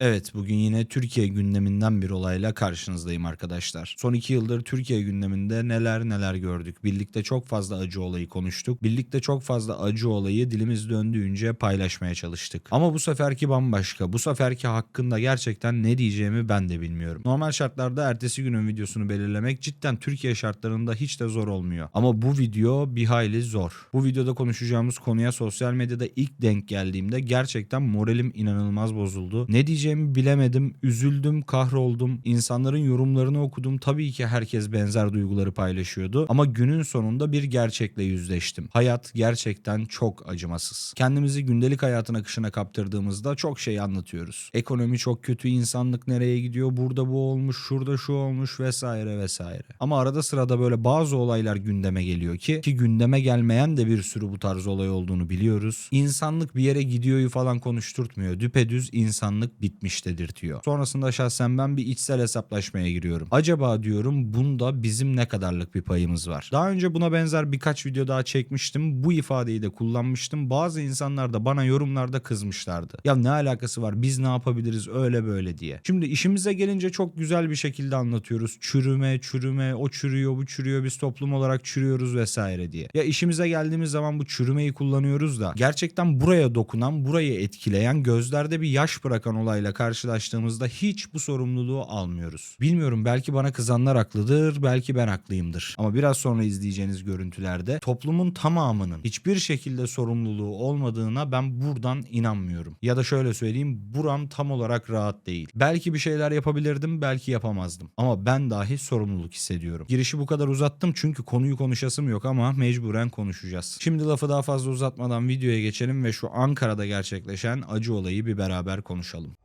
Evet, bugün yine Türkiye gündeminden bir olayla karşınızdayım arkadaşlar. Son iki yıldır Türkiye gündeminde neler neler gördük. Birlikte çok fazla acı olayı konuştuk. Birlikte çok fazla acı olayı dilimiz döndüğünce paylaşmaya çalıştık. Ama bu seferki bambaşka. Bu seferki hakkında gerçekten ne diyeceğimi ben de bilmiyorum. Normal şartlarda ertesi günün videosunu belirlemek cidden Türkiye şartlarında hiç de zor olmuyor. Ama bu video bir hayli zor. Bu videoda konuşacağımız konuya sosyal medyada ilk denk geldiğimde gerçekten moralim inanılmaz bozuldu. Ne diyeceğimi bilemedim, üzüldüm, kahroldum. İnsanların yorumlarını okudum. Tabii ki herkes benzer duyguları paylaşıyordu ama günün sonunda bir gerçekle yüzleştim. Hayat gerçekten çok acımasız. Kendimizi gündelik hayatın akışına kaptırdığımızda çok şey anlatıyoruz. Ekonomi çok kötü, insanlık nereye gidiyor, burada bu olmuş, şurada şu olmuş vesaire vesaire. Ama arada sırada böyle bazı olaylar gündeme geliyor ki ki gündeme gelmeyen de bir sürü bu tarz olay olduğunu biliyoruz. İnsanlık bir yere gidiyoryu falan konuşturtmuyor. Düpedüz insanlık bitmiş dedirtiyor. Sonrasında şahsen ben bir içsel hesaplaşmaya giriyorum. Acaba diyorum bunda bizim ne kadarlık bir payımız var? Daha önce buna benzer birkaç video daha çekmiştim. Bu ifadeyi de kullanmıştım. Bazı insanlar da bana yorumlarda kızmışlardı. Ya ne alakası var? Biz ne yapabiliriz öyle böyle diye. Şimdi işimize gelince çok güzel bir şekilde anlatıyoruz. Çürüme, çürüme, o çürüyor, bu çürüyor. Biz toplum olarak çürüyoruz vesaire diye. Ya işimize geldiğimiz zaman bu çürümeyi kullanıyoruz da gerçekten buraya dokunan, burayı etkileyen, gözlerde bir yaş bırakan olayla karşılaştığımızda hiç bu sorumluluğu almıyoruz. Bilmiyorum belki bana kızanlar haklıdır, belki ben haklıyımdır. Ama biraz sonra izleyeceğiniz görüntülerde toplumun tamamının hiçbir şekilde sorumluluğu olmadığına ben buradan inanmıyorum. Ya da şöyle söyleyeyim, buram tam olarak rahat değil. Belki bir şeyler yapabilirdim, belki yapamazdım. Ama ben dahi sorumluluk hissediyorum. Girişi bu kadar uzattım çünkü konuyu konuşasım yok ama mecburen konuşacağız. Şimdi lafı daha fazla uzatmadan videoya geçelim ve şu Ankara'da gerçekleşen acı olayı bir beraber konuşalım.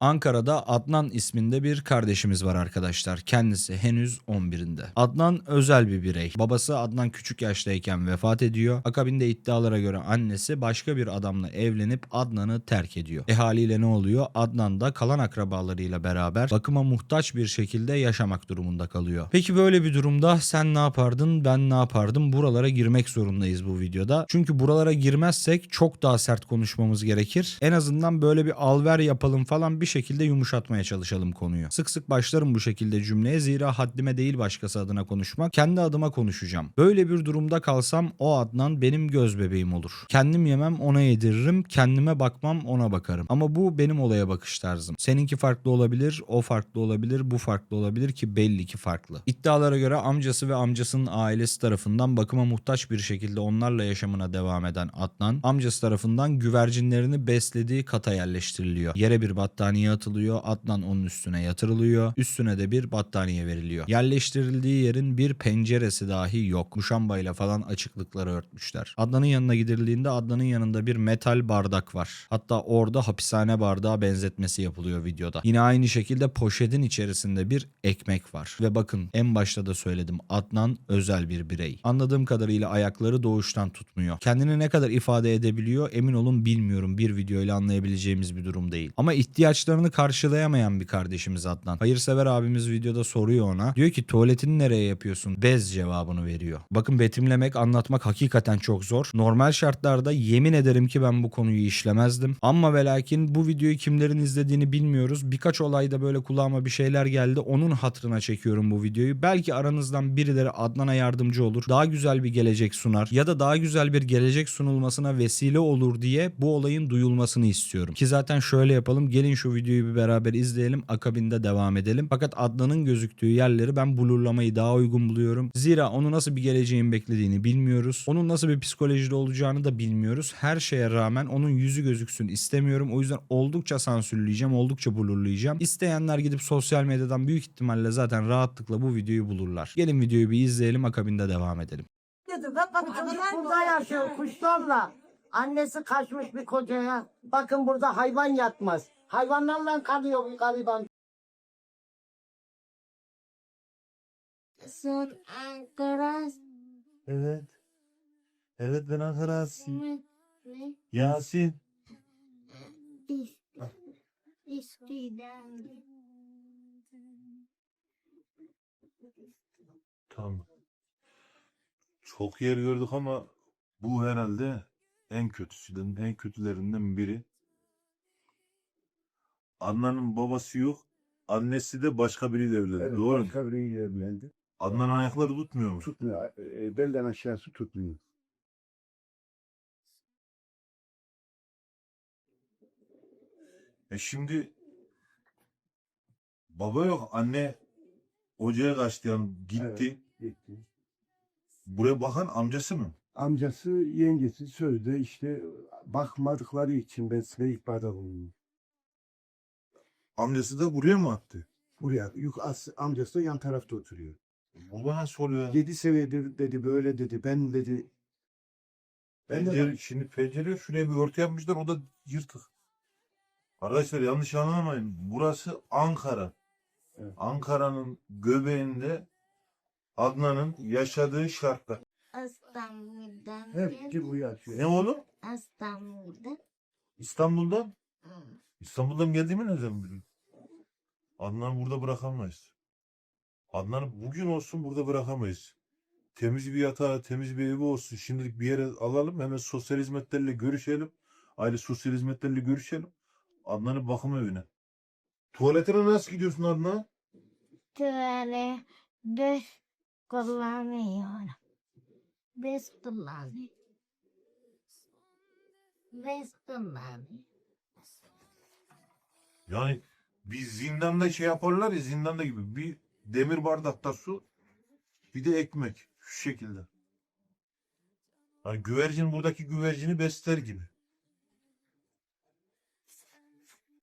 Ankara'da Adnan isminde bir kardeşimiz var arkadaşlar. Kendisi henüz 11'inde. Adnan özel bir birey. Babası Adnan küçük yaştayken vefat ediyor. Akabinde iddialara göre annesi başka bir adamla evlenip Adnan'ı terk ediyor. E haliyle ne oluyor? Adnan da kalan akrabalarıyla beraber bakıma muhtaç bir şekilde yaşamak durumunda kalıyor. Peki böyle bir durumda sen ne yapardın? Ben ne yapardım? Buralara girmek zorundayız bu videoda. Çünkü buralara girmezsek çok daha sert konuşmamız gerekir. En azından böyle bir alver yapalım falan bir şekilde yumuşatmaya çalışalım konuyu. Sık sık başlarım bu şekilde cümleye zira haddime değil başkası adına konuşmak. Kendi adıma konuşacağım. Böyle bir durumda kalsam o Adnan benim göz bebeğim olur. Kendim yemem ona yediririm. Kendime bakmam ona bakarım. Ama bu benim olaya bakış tarzım. Seninki farklı olabilir, o farklı olabilir, bu farklı olabilir ki belli ki farklı. İddialara göre amcası ve amcasının ailesi tarafından bakıma muhtaç bir şekilde onlarla yaşamına devam eden Adnan, amcası tarafından güvercinlerini beslediği kata yerleştiriliyor. Yere bir battaniye atılıyor, Adnan onun üstüne yatırılıyor, üstüne de bir battaniye veriliyor. Yerleştirildiği yerin bir penceresi dahi yok. Muşambayla falan açıklıkları örtmüşler. Adnan'ın yanına gidildiğinde Adnan'ın yanında bir metal bardak var. Hatta orada hapishane bardağı benzetmesi yapılıyor videoda. Yine aynı şekilde poşetin içerisinde bir ekmek var. Ve bakın en başta da söyledim Adnan özel bir birey. Anladığım kadarıyla ayakları doğuştan tutmuyor. Kendini ne kadar ifade edebiliyor emin olun bilmiyorum. Bir videoyla anlayabileceğimiz bir durum değil. Ama ihtiyaçlarını karşılayamayan bir kardeşimiz Adnan. Hayırsever abimiz videoda soruyor ona. Diyor ki tuvaletini nereye yapıyorsun? Bez cevabını veriyor. Bakın betimlemek, anlatmak hakikaten çok zor. Normal şartlarda yemin ederim ki ben bu konuyu işlemezdim. Ama ve lakin bu videoyu kimlerin izlediğini bilmiyoruz. Birkaç olayda böyle kulağıma bir şeyler geldi. Onun hatırına çekiyorum bu videoyu. Belki aranızdan birileri Adnan'a yardımcı olur. Daha güzel bir gelecek sunar. Ya da daha güzel bir gelecek sunulmasına vesile olur diye bu olayın duyulmasını istiyorum. Ki zaten şöyle yapalım. Gelin şu videoyu bir beraber izleyelim. Akabinde devam edelim. Fakat Adnan'ın gözüktüğü yerleri ben blurlamayı daha uygun buluyorum. Zira onu nasıl bir geleceğin beklediğini bilmiyoruz. Onun nasıl bir psikolojide olacağını da bilmiyoruz. Her şeye rağmen onun yüzü gözüksün istemiyorum. O yüzden oldukça sansürleyeceğim, oldukça blurlayacağım. İsteyenler gidip sosyal medyadan büyük ihtimalle zaten rahatlıkla bu videoyu bulurlar. Gelin videoyu bir izleyelim akabinde devam edelim. Dedim bak bak çocuk burada yaşıyor kuşlarla. Annesi kaçmış bir kocaya. Bakın burada hayvan yatmaz. Hayvanlarla kalıyor bu gariban. Son Ankara Evet. Evet ben Ankara Yasin. Tamam. Çok yer gördük ama bu herhalde en kötüsüden, en kötülerinden biri. Adnan'ın babası yok. Annesi de başka biriyle evlendi. Evet, Doğru mu? başka biriyle evlendi. Adnan ayakları tutmuyor mu? Tutmuyor. E, belden aşağısı tutmuyor. E şimdi baba yok. Anne hocaya kaçtı yani gitti. Gitti. Buraya bakan amcası mı? Amcası, yengesi sözde işte bakmadıkları için ben size ihbarda bulundum. Amcası da buraya mı attı? Buraya yuk as, amcası da yan tarafta oturuyor. Bu nasıl oluyor? Yedi senedir dedi böyle dedi ben dedi Ben de- Pencere, şimdi pencere şuraya bir örtü yapmışlar o da yırtık. Arkadaşlar yanlış anlamayın. Burası Ankara. Evet. Ankara'nın göbeğinde Adnan'ın yaşadığı şartlar. İstanbul'dan hepsi buraya atıyor. Ne oğlum? İstanbul'dan İstanbul'dan? İstanbul'dan geldiğimi nereden biliyorsun? Adnan'ı burada bırakamayız. Adnan'ı bugün olsun burada bırakamayız. Temiz bir yatağı, temiz bir evi olsun. Şimdilik bir yere alalım. Hemen sosyal hizmetlerle görüşelim. Aile sosyal hizmetlerle görüşelim. Adnan'ı bakım evine. Tuvaletine nasıl gidiyorsun Adnan? tüvele düz kullanıyorum. Biz kullanıyoruz. Biz kullanıyoruz. Yani bir zindanda şey yaparlar ya zindanda gibi. Bir demir bardakta su bir de ekmek. Şu şekilde. Hani güvercin buradaki güvercini besler gibi.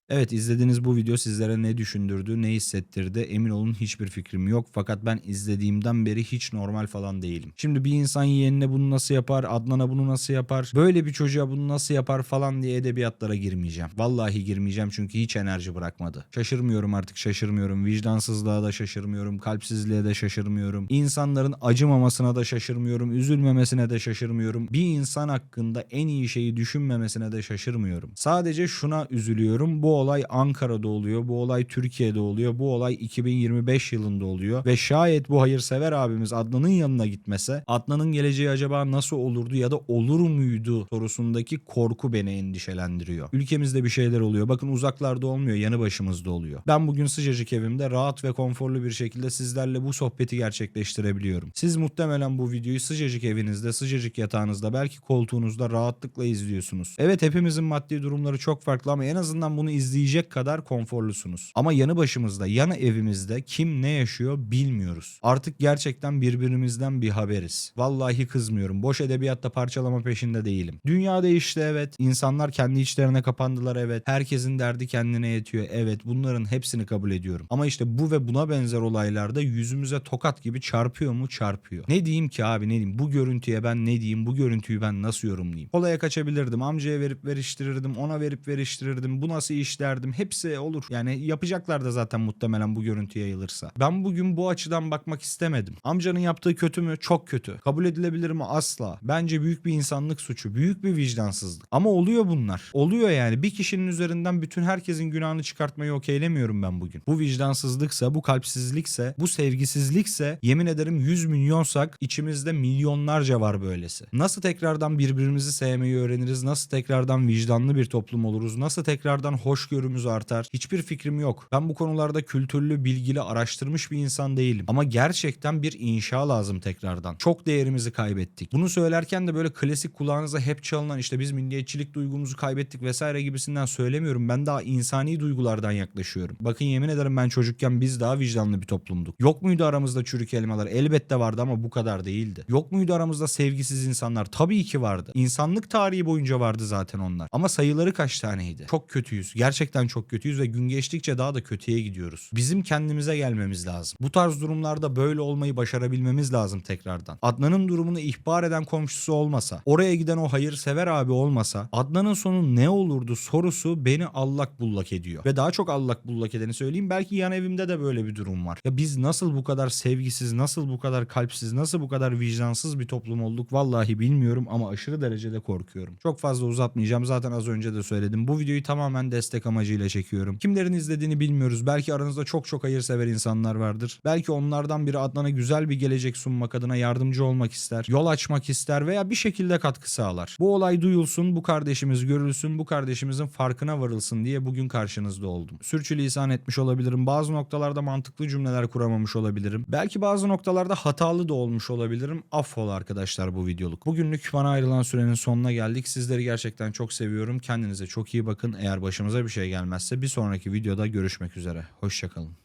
Evet izlediğiniz bu video sizlere ne düşündürdü, ne hissettirdi emin olun hiçbir fikrim yok. Fakat ben izlediğimden beri hiç normal falan değilim. Şimdi bir insan yeğenine bunu nasıl yapar, Adnan'a bunu nasıl yapar, böyle bir çocuğa bunu nasıl yapar falan diye edebiyatlara girmeyeceğim. Vallahi girmeyeceğim çünkü hiç enerji bırakmadı. Şaşırmıyorum artık şaşırmıyorum. Vicdansızlığa da şaşırmıyorum. Kalpsizliğe de şaşırmıyorum. İnsanların acımamasına da şaşırmıyorum. Üzülmemesine de şaşırmıyorum. Bir insan hakkında en iyi şeyi düşünmemesine de şaşırmıyorum. Sadece şuna üzülüyorum. Bu olay Ankara'da oluyor. Bu olay Türkiye'de oluyor. Bu olay 2025 yılında oluyor. Ve şayet bu hayırsever abimiz Adnan'ın yanına gitmese Adnan'ın geleceği acaba nasıl olurdu ya da olur muydu sorusundaki korku beni endişelendiriyor. Ülkemizde bir şeyler oluyor. Bakın uzaklarda olmuyor. Yanı başımızda oluyor. Ben bugün sıcacık evimde rahat ve konforlu bir şekilde sizlerle bu sohbeti gerçekleştirebiliyorum. Siz muhtemelen bu videoyu sıcacık evinizde, sıcacık yatağınızda, belki koltuğunuzda rahatlıkla izliyorsunuz. Evet hepimizin maddi durumları çok farklı ama en azından bunu izleyecek kadar konforlusunuz. Ama yanı başımızda, yanı evimizde kim ne yaşıyor bilmiyoruz. Artık gerçekten birbirimizden bir haberiz. Vallahi kızmıyorum. Boş edebiyatta parçalama peşinde değilim. Dünya değişti evet. İnsanlar kendi içlerine kapandılar evet. Herkesin derdi kendine yetiyor evet. Bunların hepsini kabul ediyorum. Ama işte bu ve buna benzer olaylarda yüzümüze tokat gibi çarpıyor mu? Çarpıyor. Ne diyeyim ki abi ne diyeyim? Bu görüntüye ben ne diyeyim? Bu görüntüyü ben nasıl yorumlayayım? Kolaya kaçabilirdim. Amcaya verip veriştirirdim. Ona verip veriştirirdim. Bu nasıl iş derdim. Hepsi olur. Yani yapacaklar da zaten muhtemelen bu görüntü yayılırsa. Ben bugün bu açıdan bakmak istemedim. Amcanın yaptığı kötü mü? Çok kötü. Kabul edilebilir mi? Asla. Bence büyük bir insanlık suçu. Büyük bir vicdansızlık. Ama oluyor bunlar. Oluyor yani. Bir kişinin üzerinden bütün herkesin günahını çıkartmayı okeylemiyorum ben bugün. Bu vicdansızlıksa, bu kalpsizlikse, bu sevgisizlikse yemin ederim 100 milyonsak içimizde milyonlarca var böylesi. Nasıl tekrardan birbirimizi sevmeyi öğreniriz? Nasıl tekrardan vicdanlı bir toplum oluruz? Nasıl tekrardan hoşgörümüz artar? Hiçbir fikrim yok. Ben bu konularda kültürlü, bilgili, araştırmış bir insan değilim. Ama gerçekten bir inşa lazım tekrardan. Çok değerimizi kaybettik. Bunu söylerken de böyle klasik kulağınıza hep çalınan işte biz milliyetçilik duygumuzu kaybettik vesaire gibisinden söylemiyorum. Ben daha insani duygulardan yaklaşıyorum. Bakın yemin ederim ben çocukken biz daha vicdanlı bir toplumduk. Yok muydu aramızda çürük elmalar? Elbette vardı ama bu kadar değildi. Yok muydu aramızda sevgisiz insanlar? Tabii ki vardı. İnsanlık tarihi boyunca vardı zaten onlar. Ama sayıları kaç taneydi? Çok kötüyüz. Gerçekten çok kötüyüz ve gün geçtikçe daha da kötüye gidiyoruz. Bizim kendimize gelmemiz lazım. Bu tarz durumlarda böyle olmayı başarabilmemiz lazım tekrardan. Adnan'ın durumunu ihbar eden komşusu olmasa, oraya giden o hayırsever abi olmasa Adnan'ın sonu ne olurdu sorusu beni allak bullak ediyor. Ve daha çok allak bullak edeni söyleyeyim belki yan evimde de böyle bir durum var. Ya biz nasıl bu kadar sevgisiz, nasıl bu kadar kalpsiz, nasıl bu kadar vicdansız bir toplum olduk vallahi bilmiyorum ama aşırı derecede korkuyorum. Çok fazla uzatmayacağım zaten az önce de söyledim. Bu videoyu tamamen destek destek amacıyla çekiyorum. Kimlerin izlediğini bilmiyoruz. Belki aranızda çok çok hayırsever insanlar vardır. Belki onlardan biri Adnan'a güzel bir gelecek sunmak adına yardımcı olmak ister, yol açmak ister veya bir şekilde katkı sağlar. Bu olay duyulsun, bu kardeşimiz görülsün, bu kardeşimizin farkına varılsın diye bugün karşınızda oldum. Sürçülisan etmiş olabilirim. Bazı noktalarda mantıklı cümleler kuramamış olabilirim. Belki bazı noktalarda hatalı da olmuş olabilirim. Affola arkadaşlar bu videoluk. Bugünlük bana ayrılan sürenin sonuna geldik. Sizleri gerçekten çok seviyorum. Kendinize çok iyi bakın. Eğer başımıza bir şey gelmezse bir sonraki videoda görüşmek üzere. Hoşçakalın.